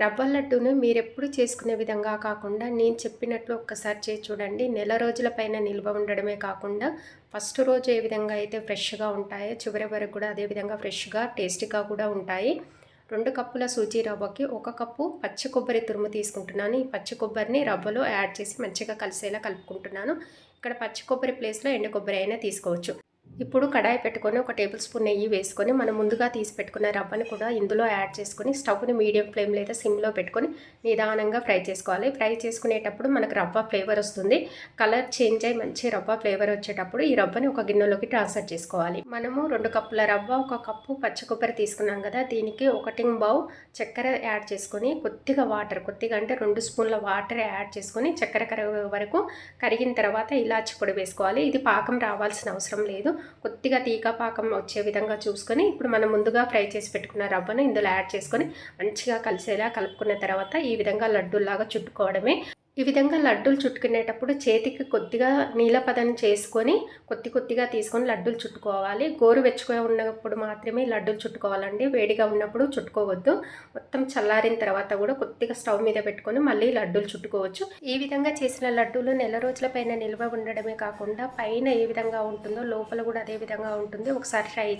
రవ్వ లడ్డూను మీరెప్పుడు చేసుకునే విధంగా కాకుండా నేను చెప్పినట్లు ఒక్కసారి చేసి చూడండి. నెల రోజుల పైన నిల్వ ఉండడమే కాకుండా ఫస్ట్ రోజు ఏ విధంగా అయితే ఫ్రెష్గా ఉంటాయో చివరి వరకు కూడా అదే విధంగా ఫ్రెష్గా టేస్టీగా కూడా ఉంటాయి. రెండు కప్పుల సూజీ రవ్వకి ఒక కప్పు పచ్చి కొబ్బరి తురుము తీసుకుంటున్నాను. ఈ పచ్చి కొబ్బరిని రవ్వలో యాడ్ చేసి మంచిగా కలిసేలా కలుపుకుంటున్నాను. ఇక్కడ పచ్చి కొబ్బరి ప్లేస్లో ఎండు కొబ్బరి అయినా తీసుకోవచ్చు. ఇప్పుడు కడాయి పెట్టుకొని ఒక టేబుల్ స్పూన్ నెయ్యి వేసుకొని మనం ముందుగా తీసి పెట్టుకున్న రవ్వని కూడా ఇందులో యాడ్ చేసుకొని స్టవ్ని మీడియం ఫ్లేమ్ లేదా సిమ్లో పెట్టుకొని నిదానంగా ఫ్రై చేసుకోవాలి. ఫ్రై చేసుకునేటప్పుడు మనకు రవ్వ ఫ్లేవర్ వస్తుంది. కలర్ చేంజ్ అయ్యి మంచి రవ్వ ఫ్లేవర్ వచ్చేటప్పుడు ఈ రవ్వని ఒక గిన్నెలోకి ట్రాన్స్ఫర్ చేసుకోవాలి. మనము రెండు కప్పుల రవ్వ ఒక కప్పు పచ్చి కొబ్బరి తీసుకున్నాం కదా దీనికి ఒకటి బావు చక్కెర యాడ్ చేసుకొని కొద్దిగా వాటర్ కొద్దిగా అంటే రెండు స్పూన్ల వాటర్ యాడ్ చేసుకొని చక్కెర కరిగే వరకు కరిగిన తర్వాత ఇలాచి పొడి వేసుకోవాలి. ఇది పాకం రావాల్సిన అవసరం లేదు. కొద్దిగా తీగ పాకం వచ్చే విధంగా చూసుకొని ఇప్పుడు మనం ముందుగా ఫ్రై చేసి పెట్టుకున్న రవ్వను ఇందులో యాడ్ చేసుకొని మంచిగా కలిసేలా కలుపుకున్న తర్వాత ఈ విధంగా లడ్డూలాగా చుట్టుకోవడమే ఈ విధంగా లడ్డూలు చుట్టుకునేటప్పుడు చేతికి కొద్దిగా నీలపదం చేసుకొని కొద్ది కొద్దిగా తీసుకొని లడ్డూలు చుట్టుకోవాలి. గోరు వెచ్చుగా ఉన్నప్పుడు మాత్రమే లడ్డూలు చుట్టుకోవాలండి. వేడిగా ఉన్నప్పుడు చుట్టుకోవద్దు. మొత్తం చల్లారిన తర్వాత కూడా కొద్దిగా స్టవ్ మీద పెట్టుకొని మళ్ళీ లడ్డూలు చుట్టుకోవచ్చు. ఈ విధంగా చేసిన లడ్డూలు నెల రోజుల పైన నిల్వ ఉండడమే కాకుండా పైన ఏ విధంగా ఉంటుందో లోపల కూడా అదే విధంగా ఉంటుంది. ఒకసారి ట్రై